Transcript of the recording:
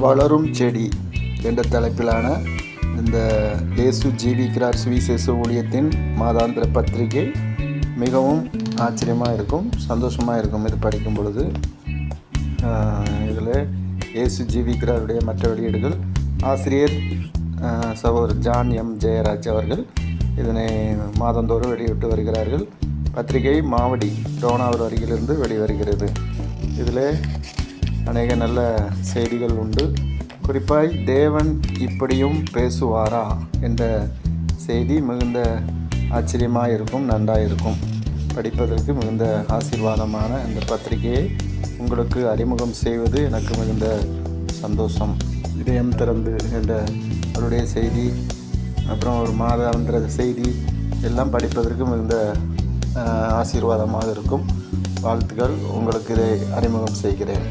வளரும் செடி என்ற தலைப்பிலான இந்த இயேசு ஜீவிக்கிறார் சுவிசேஷ ஊழியத்தின் மாதாந்திர பத்திரிகை மிகவும் ஆச்சரியமாக இருக்கும் சந்தோஷமாக இருக்கும் இது படிக்கும் பொழுது. இதில் இயேசு ஜீவிக்கிறாருடைய மற்ற வெளியீடுகள் ஆசிரியர் ஆஹ், சகோதரர் ஜான் எம் ஜெயராஜ் அவர்கள் இதனை மாதந்தோறும் வெளியிட்டு வருகிறார்கள். பத்திரிகை மாவடி டோனாவூர் அருகிலிருந்து வெளிவருகிறது. இதில் அநேக நல்ல செய்திகள் உண்டு. குறிப்பாய் தேவன் இப்படியும் பேசுவாரா என்ற செய்தி மிகுந்த ஆச்சரியமாக இருக்கும் நன்றாக இருக்கும் படிப்பதற்கு மிகுந்த ஆசீர்வாதமான இந்த பத்திரிகையை உங்களுக்கு அறிமுகம் செய்வது எனக்கு மிகுந்த சந்தோஷம். இதயம் திறந்து என்ற அவருடைய செய்தி அப்புறம் ஒரு மாதாந்திர செய்தி எல்லாம் படிப்பதற்கு மிகுந்த ஆசீர்வாதமாக இருக்கும். வாழ்த்துக்கள் உங்களுக்கு இதை அறிமுகம் செய்கிறேன்.